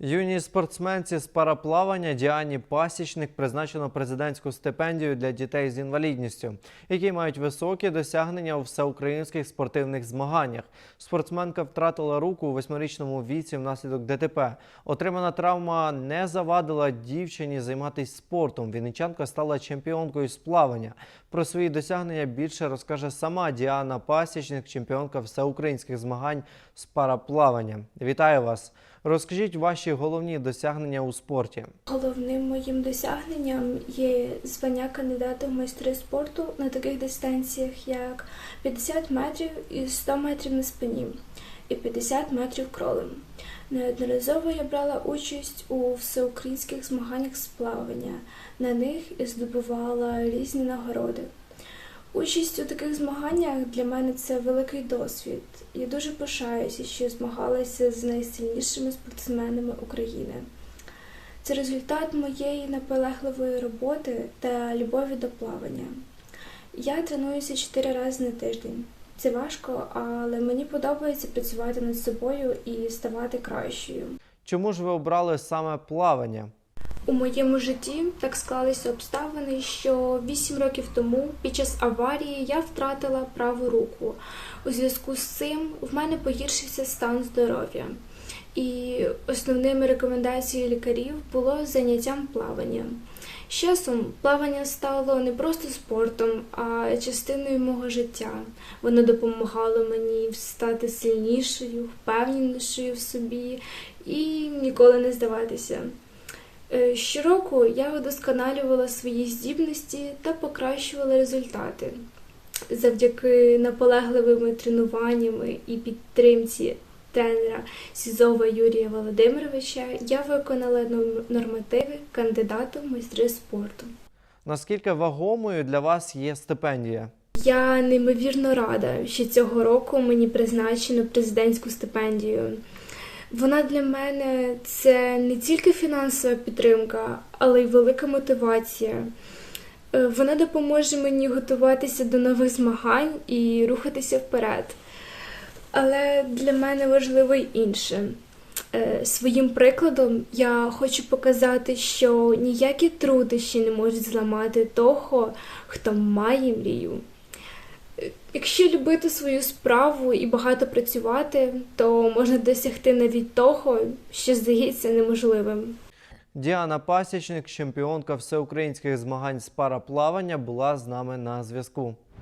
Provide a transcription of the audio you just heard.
Юній спортсменці з параплавання Діані Пасічник призначено президентську стипендію для дітей з інвалідністю, які мають високі досягнення у всеукраїнських спортивних змаганнях. Спортсменка втратила руку у восьмирічному віці внаслідок ДТП. Отримана травма не завадила дівчині займатися спортом. Вінничанка стала чемпіонкою з плавання. Про свої досягнення більше розкаже сама Діана Пасічник, чемпіонка всеукраїнських змагань з параплавання. Вітаю вас! Розкажіть ваші головні досягнення у спорті. Головним моїм досягненням є звання кандидата в майстри спорту на таких дистанціях, як 50 метрів і 100 метрів на спині, і 50 метрів кролем. Неодноразово я брала участь у всеукраїнських змаганнях з плавання. На них і здобувала різні нагороди. Участь у таких змаганнях для мене це великий досвід. Я дуже пишаюся, що змагалася з найсильнішими спортсменами України. Це результат моєї наполегливої роботи та любові до плавання. Я тренуюся чотири рази на тиждень. Це важко, але мені подобається працювати над собою і ставати кращою. Чому ж ви обрали саме плавання? У моєму житті так склалися обставини, що 8 років тому, під час аварії, я втратила праву руку. У зв'язку з цим в мене погіршився стан здоров'я. І основними рекомендацією лікарів було заняттям плаванням. З часом плавання стало не просто спортом, а частиною мого життя. Воно допомагало мені стати сильнішою, впевненішою в собі і ніколи не здаватися. Е, Щороку я удосконалювала свої здібності та покращувала результати. Завдяки наполегливими тренуваннями і підтримці тренера Сізова Юрія Володимировича я виконала норм- нормативи кандидата в майстри спорту. Наскільки вагомою для вас є стипендія? Я неймовірно рада, що цього року мені призначено президентську стипендію. Вона для мене це не тільки фінансова підтримка, але й велика мотивація. Е, Вона допоможе мені готуватися до нових змагань і рухатися вперед. Але для мене важливо й інше. Е, Своїм прикладом я хочу показати, що ніякі труднощі не можуть зламати того, хто має мрію. Якщо любити свою справу і багато працювати, то можна досягти навіть того, що здається неможливим. Діана Пасічник, чемпіонка всеукраїнських змагань з параплавання, була з нами на зв'язку.